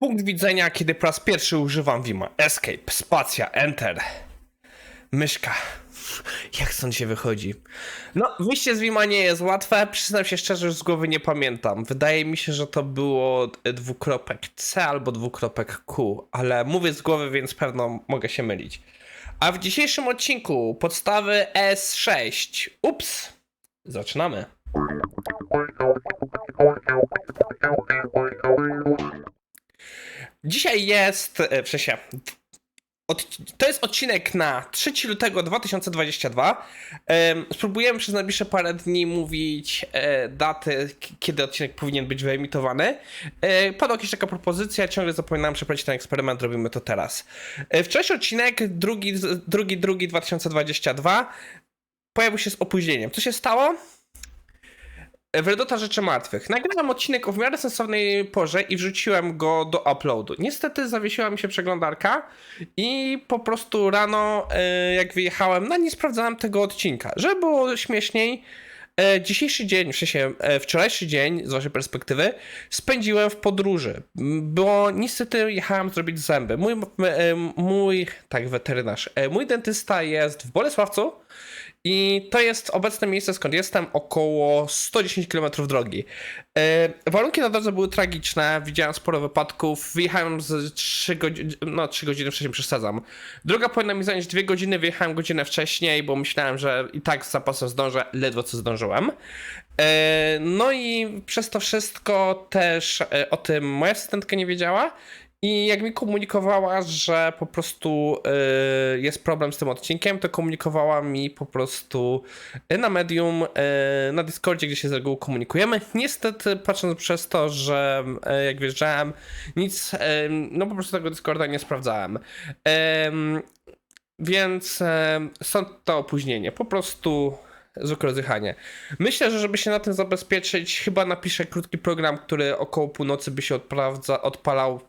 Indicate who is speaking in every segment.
Speaker 1: Punkt widzenia, kiedy po raz pierwszy używam Vima. Escape, spacja, enter. Myszka. Jak stąd się wychodzi? No, wyjście z Vima nie jest łatwe. Przyznam się szczerze, że z głowy nie pamiętam. Wydaje mi się, że to było dwukropek C albo dwukropek Q, ale mówię z głowy, więc pewno mogę się mylić. A w dzisiejszym odcinku podstawy S6. Ups. Zaczynamy. Dzisiaj jest, e, w to jest odcinek na 3 lutego 2022. Em, spróbujemy przez najbliższe parę dni mówić e, daty, kiedy odcinek powinien być wyemitowany. E, padła jakaś taka propozycja, ciągle zapominałem przeprowadzić ten eksperyment, robimy to teraz. Wczorajszy odcinek, drugi, drugi, drugi 2022, pojawił się z opóźnieniem. Co się stało? Wredota Rzeczy Martwych. Nagrałem odcinek o w miarę sensownej porze i wrzuciłem go do uploadu. Niestety zawiesiła mi się przeglądarka i po prostu rano, e, jak wyjechałem, no nie sprawdzałem tego odcinka. Żeby było śmieszniej, e, dzisiejszy dzień, w sensie e, wczorajszy dzień, z waszej perspektywy, spędziłem w podróży, bo niestety jechałem zrobić zęby. Mój, mój tak, weterynarz, mój dentysta jest w Bolesławcu, i to jest obecne miejsce, skąd jestem, około 110 km drogi. E, warunki na drodze były tragiczne, widziałem sporo wypadków, wyjechałem z 3 godziny, no 3 godziny wcześniej przesadzam. Droga powinna mi zająć 2 godziny, wyjechałem godzinę wcześniej, bo myślałem, że i tak z zapasem zdążę, ledwo co zdążyłem. E, no i przez to wszystko też e, o tym moja asystentka nie wiedziała. I jak mi komunikowała, że po prostu y, jest problem z tym odcinkiem, to komunikowała mi po prostu y, na medium, y, na Discordzie, gdzie się z reguły komunikujemy. Niestety, patrząc przez to, że jak wjeżdżałem, nic, no po prostu tego Discorda nie sprawdzałem. Em, więc stąd to opóźnienie. Po prostu zwykłe. Myślę, że żeby się na tym zabezpieczyć, chyba napiszę krótki program, który około północy by się odprawdza, odpalał,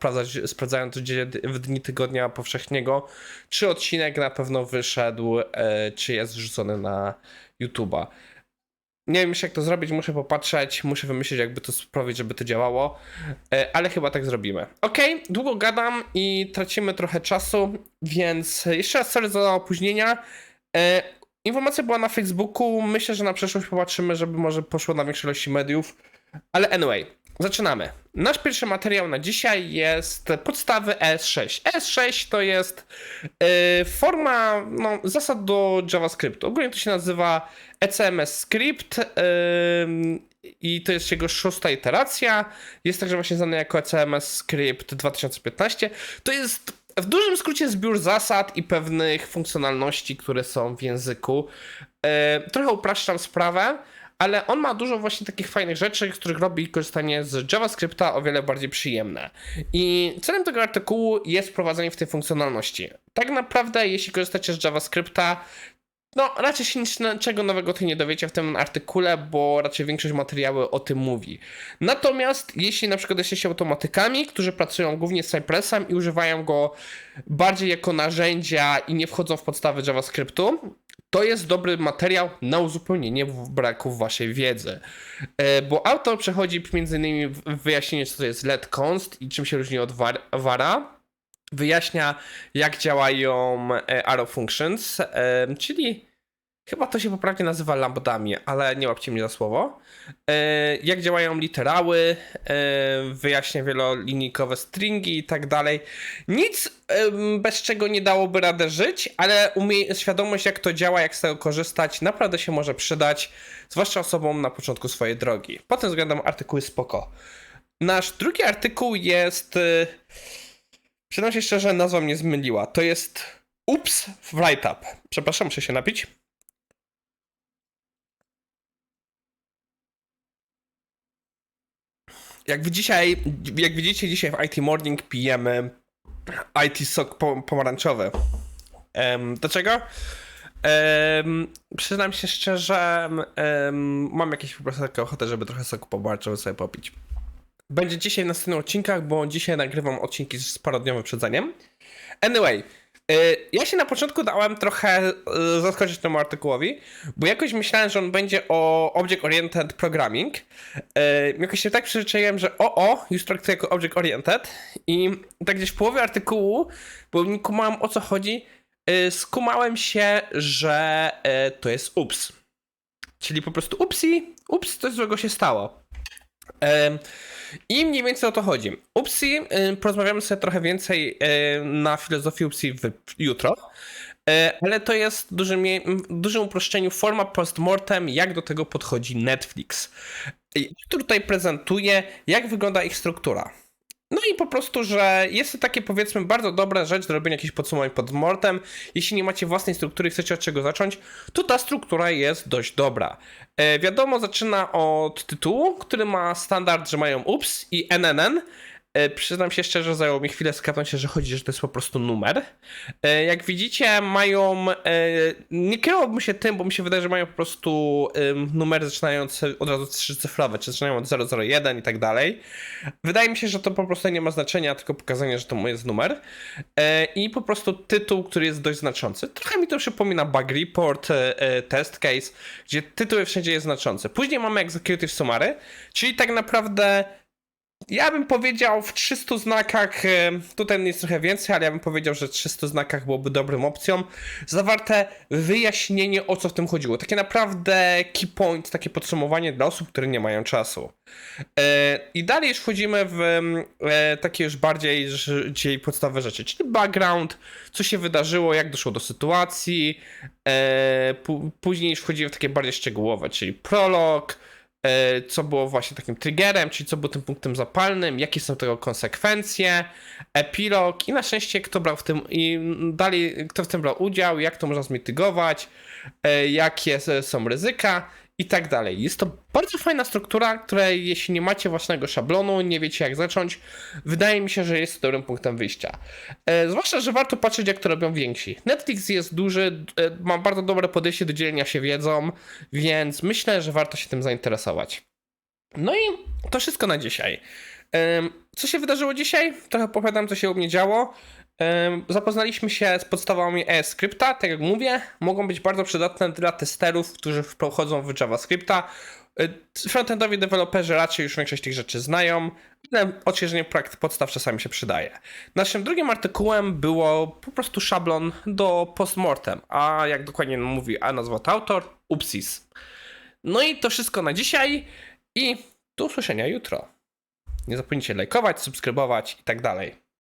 Speaker 1: sprawdzając w dni tygodnia powszechniego, czy odcinek na pewno wyszedł, e, czy jest wrzucony na YouTube'a. Nie wiem jeszcze jak to zrobić, muszę popatrzeć, muszę wymyślić jakby to sprawić, żeby to działało, e, ale chyba tak zrobimy. Ok, długo gadam i tracimy trochę czasu, więc jeszcze raz sorry za opóźnienia. Informacja była na Facebooku. Myślę, że na przyszłość popatrzymy, żeby może poszło na większej ilości mediów. Ale anyway, zaczynamy. Nasz pierwszy materiał na dzisiaj jest podstawy ES6. ES6 to jest yy, forma no, zasad do JavaScriptu. Ogólnie to się nazywa ECMS Script yy, i to jest jego szósta iteracja. Jest także właśnie znany jako ECMS Script 2015. To jest w dużym skrócie zbiór zasad i pewnych funkcjonalności, które są w języku. E, trochę upraszczam sprawę, ale on ma dużo właśnie takich fajnych rzeczy, których robi korzystanie z JavaScripta o wiele bardziej przyjemne. I celem tego artykułu jest wprowadzenie w tej funkcjonalności. Tak naprawdę, jeśli korzystacie z JavaScripta, no, raczej się niczego nowego tu nie dowiecie w tym artykule, bo raczej większość materiału o tym mówi. Natomiast jeśli na przykład jesteście automatykami, którzy pracują głównie z Cypressem i używają go bardziej jako narzędzia i nie wchodzą w podstawy JavaScriptu, to jest dobry materiał na uzupełnienie braków waszej wiedzy. E, Bo autor przechodzi między innymi wyjaśnienie, co to jest let const i czym się różni od var- vara. Wyjaśnia, jak działają e, arrow functions, e, czyli chyba to się poprawnie nazywa lambdami, ale nie łapcie mnie za słowo. E, Jak działają literały, wyjaśnia wielolinijkowe stringi i tak dalej. Nic bez czego nie dałoby radę żyć, ale świadomość jak to działa, jak z tego korzystać, naprawdę się może przydać, zwłaszcza osobom na początku swojej drogi. Pod tym względem artykuł jest spoko. Nasz drugi artykuł jest... Przyznam się szczerze, nazwa mnie zmyliła. To jest Ups Write-Up. Przepraszam, muszę się napić. Jak, dzisiaj, jak widzicie, dzisiaj w IT Morning pijemy IT sok po, pomarańczowy. Em, dlaczego? Um, przyznam się szczerze, em, mam jakieś po prostu taką ochotę, żeby trochę soku pomarańczowy sobie popić. Będzie dzisiaj w następnych odcinkach, bo dzisiaj nagrywam odcinki z parodniowym wyprzedzeniem. Anyway, Y, Ja się na początku dałem trochę y, zaskoczyć temu artykułowi, bo jakoś myślałem, że on będzie o Object Oriented Programming. Y, Jakoś się tak przyzwyczaiłem, że o, o, już traktuję jako Object Oriented i tak gdzieś w połowie artykułu, bo nie kumałem o co chodzi, skumałem się, że to jest ups. Czyli po prostu upsi, ups, coś złego się stało. I mniej więcej o to chodzi. Upsi, y, porozmawiamy sobie trochę więcej y, na filozofii Upsi jutro, Y, ale to jest w dużym, w dużym uproszczeniu forma postmortem, jak do tego podchodzi Netflix. I tutaj prezentuje, jak wygląda ich struktura. No i po prostu, że jest to takie powiedzmy bardzo dobra rzecz do robienia jakichś podsumowań pod mortem. Jeśli nie macie własnej struktury i chcecie od czego zacząć, to ta struktura jest dość dobra. E, wiadomo, zaczyna od tytułu, który ma standard, że mają ups i NNN. E, przyznam się szczerze, zajęło mi chwilę skapnąć się, że chodzi, że to jest po prostu numer. E, jak widzicie, mają. E, nie kierowałbym się tym, bo mi się wydaje, że mają po prostu em, numery zaczynające od razu trzycyfrowe, czy zaczynają od 001 i tak dalej. Wydaje mi się, że to po prostu nie ma znaczenia, tylko pokazanie, że to jest numer. I po prostu tytuł, który jest dość znaczący. Trochę mi to przypomina Bug Report, Test Case, gdzie tytuł wszędzie jest znaczący. Później mamy Executive Summary, czyli tak naprawdę ja bym powiedział w 300 znakach, e, tutaj jest trochę więcej, ale ja bym powiedział, że w 300 znakach byłoby dobrym opcją. Zawarte wyjaśnienie o co w tym chodziło. Takie naprawdę key point, takie podsumowanie dla osób, które nie mają czasu. E, I dalej już wchodzimy w e, takie już bardziej dzisiaj podstawowe rzeczy, czyli background, co się wydarzyło, jak doszło do sytuacji. Później już wchodzimy w takie bardziej szczegółowe, czyli prolog, co było właśnie takim triggerem, czyli co było tym punktem zapalnym, jakie są tego konsekwencje, epilog i na szczęście kto brał w tym i dalej kto w tym brał udział, jak to można zmitygować, e, jakie są ryzyka i tak dalej. Jest to bardzo fajna struktura, której jeśli nie macie własnego szablonu, nie wiecie jak zacząć, wydaje mi się, że jest dobrym punktem wyjścia. E, zwłaszcza, że warto patrzeć jak to robią więksi. Netflix jest duży, e, ma bardzo dobre podejście do dzielenia się wiedzą, więc myślę, że warto się tym zainteresować. No i to wszystko na dzisiaj. Em, Co się wydarzyło dzisiaj? Trochę opowiadam, co się u mnie działo. Zapoznaliśmy się z podstawami ESCrypta, tak jak mówię, mogą być bardzo przydatne dla testerów, którzy wchodzą w JavaScripta. Y, Frontendowi deweloperzy raczej już większość tych rzeczy znają, ale odświeżenie projekt podstaw czasami się przydaje. Naszym drugim artykułem było po prostu szablon do postmortem, a jak dokładnie mówi a nazwa to autor, upsis. No i to wszystko na dzisiaj i do usłyszenia jutro. Nie zapomnijcie lajkować, subskrybować i tak dalej.